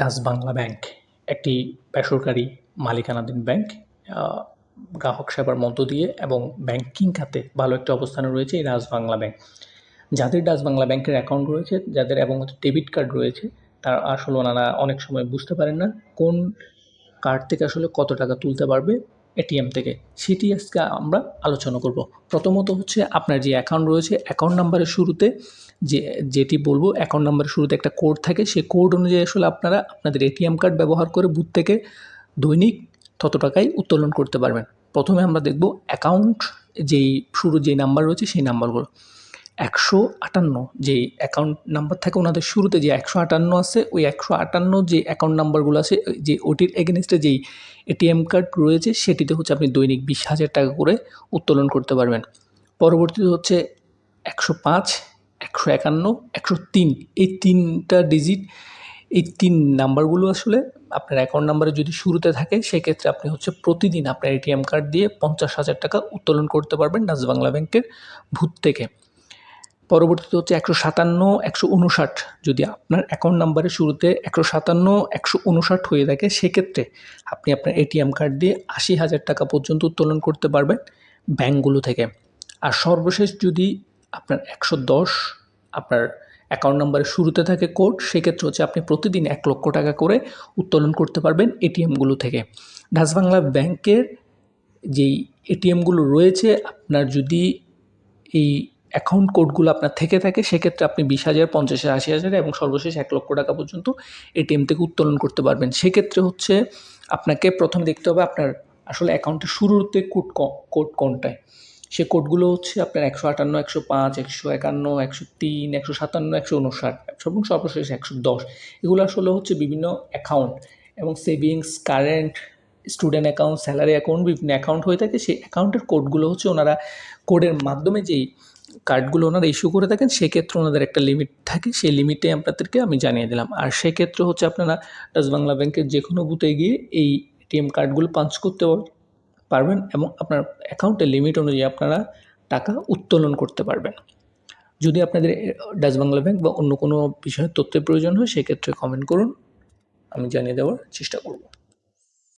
Dutch Bangla bank একটি বেসরকারি মালিকানাধীন ব্যাংক গ্রাহক সেবার মধ্য দিয়ে এবং ব্যাংকিং খাতে ভালো একটা অবস্থানে রয়েছে এই ডাচ বাংলা ব্যাংক যাদের ডাচ বাংলা ব্যাংকের অ্যাকাউন্ট রয়েছে, যাদের এবং ডেবিট কার্ড রয়েছে, তার আসলে ওনারা অনেক সময় বুঝতে পারেন না কোন কার্ড থেকে আসলে কত টাকা তুলতে পারবে এটিএম থেকে। সেটি আজকে আমরা আলোচনা করব। প্রথমত হচ্ছে আপনার যে অ্যাকাউন্ট রয়েছে অ্যাকাউন্ট নাম্বারের শুরুতে যে, যেটি বলব অ্যাকাউন্ট নাম্বারের শুরুতে একটা কোড থাকে। সেই কোড অনুযায়ী আসলে আপনারা আপনাদের এটিএম কার্ড ব্যবহার করে বুথ থেকে দৈনিক তত টাকাই উত্তোলন করতে পারবেন। প্রথমে আমরা দেখব অ্যাকাউন্ট যেই, শুরু যেই নাম্বার রয়েছে সেই নাম্বারগুলো একশো আটান্ন যেই অ্যাকাউন্ট নাম্বার থাকে ওনাদের শুরুতে যে একশো আটান্ন আছে, ওই একশো আটান্ন যে অ্যাকাউন্ট নাম্বারগুলো আছে, যে ওটির এগেনস্টে যেই এটিএম কার্ড রয়েছে, সেটিতে হচ্ছে আপনি দৈনিক বিশ হাজার টাকা করে উত্তোলন করতে পারবেন। পরবর্তীতে হচ্ছে একশো পাঁচ, একশো একান্ন, একশো তিন, এই তিনটা ডিজিট এই তিন নাম্বারগুলো আসলে আপনার অ্যাকাউন্ট নাম্বারে যদি শুরুতে থাকে, সেক্ষেত্রে আপনি হচ্ছে প্রতিদিন আপনার এটিএম কার্ড দিয়ে পঞ্চাশ হাজার টাকা উত্তোলন করতে পারবেন ডাচ বাংলা ব্যাংকের ভূত থেকে। পরবর্তীতে হচ্ছে একশো সাতান্ন, একশো উনষাট যদি আপনার অ্যাকাউন্ট নাম্বারের শুরুতে একশো সাতান্ন, একশো উনষাট হয়ে থাকে, সেক্ষেত্রে আপনি আপনার এটিএম কার্ড দিয়ে আশি হাজার টাকা পর্যন্ত উত্তোলন করতে পারবেন ব্যাঙ্কগুলো থেকে। আর সর্বশেষ যদি আপনার একশো দশ আপনার অ্যাকাউন্ট নাম্বারের শুরুতে থাকে কোড সেক্ষেত্রে হচ্ছে আপনি প্রতিদিন এক লক্ষ টাকা করে উত্তোলন করতে পারবেন এটিএমগুলো থেকে। ডাচ বাংলা ব্যাংকের যেই এটিএমগুলো রয়েছে, আপনার যদি এই অ্যাকাউন্ট কোডগুলো আপনার থেকে থাকে, সেক্ষেত্রে আপনি বিশ হাজার, পঞ্চাশ হাজার, আশি হাজার এবং সর্বশেষ এক লক্ষ টাকা পর্যন্ত এটিএম থেকে উত্তোলন করতে পারবেন। সেক্ষেত্রে হচ্ছে আপনাকে প্রথমে দেখতে হবে আপনার আসলে অ্যাকাউন্টের শুরুতে কোড কোড কোনটায়? সে কোডগুলো হচ্ছে আপনার একশো আটান্ন, একশো পাঁচ, একশো একান্ন, একশো তিন, একশো সাতান্ন, একশো উনষাট এবং সর্বশেষ একশো দশ। এগুলো আসলে হচ্ছে বিভিন্ন অ্যাকাউন্ট এবং savings current student account salary account বিভিন্ন অ্যাকাউন্ট হয়ে থাকে। সেই অ্যাকাউন্টের কোডগুলো হচ্ছে ওনারা কোডের মাধ্যমে যেই কার্ডগুলো ওনারা ইস্যু করে থাকেন, সেক্ষেত্রে ওনাদের একটা লিমিট থাকে, সেই লিমিটে আপনাদেরকে আমি জানিয়ে দিলাম। আর সেক্ষেত্রে হচ্ছে আপনারা ডাচ বাংলা ব্যাংকের যে কোনো বুথে গিয়ে এই এটিএম কার্ডগুলো পাঞ্চ করতে পারবেন এবং আপনার অ্যাকাউন্টের লিমিট অনুযায়ী আপনারা টাকা উত্তোলন করতে পারবেন। যদি আপনাদের ডাচ বাংলা ব্যাংক বা অন্য কোনো বিষয়ে তথ্যের প্রয়োজন হয়, সেক্ষেত্রে কমেন্ট করুন, আমি জানিয়ে দেওয়ার চেষ্টা করব।